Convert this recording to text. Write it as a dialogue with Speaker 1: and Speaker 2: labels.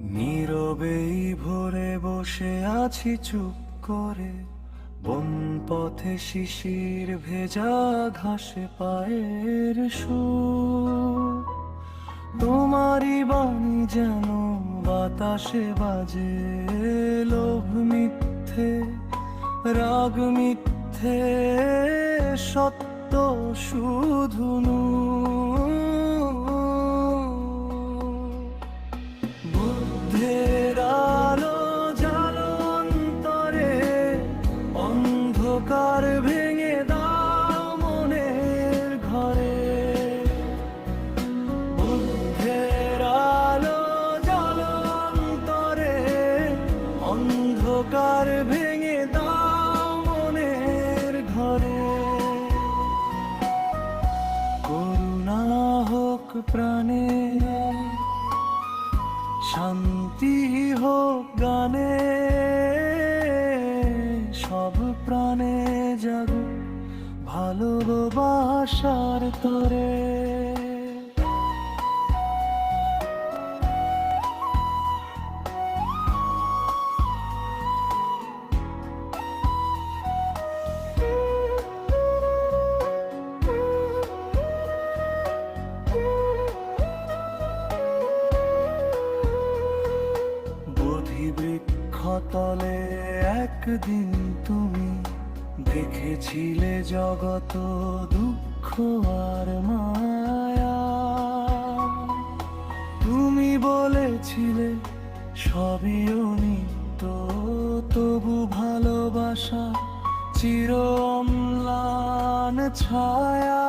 Speaker 1: নীরবেই ভরে বসে আছি চুপ করে বন পথে শিশির ভেজা ঘাসে পায়ের সু তোমারই বাণী যেন বাতাসে বাজে, লোভ মিথ্যে, রাগ মিথ্যে, সত্য শুধু প্রাণে শান্তি হোক গানে সব প্রাণে জাগুক ভালোবাসার তরে। বৃক্ষতলে একদিন তুমি দেখেছিলে জগত দুঃখ আর মায়া। তুমি বলেছিলে সবই অনিত্য, তবু ভালোবাসা চির অম্লান ছায়া।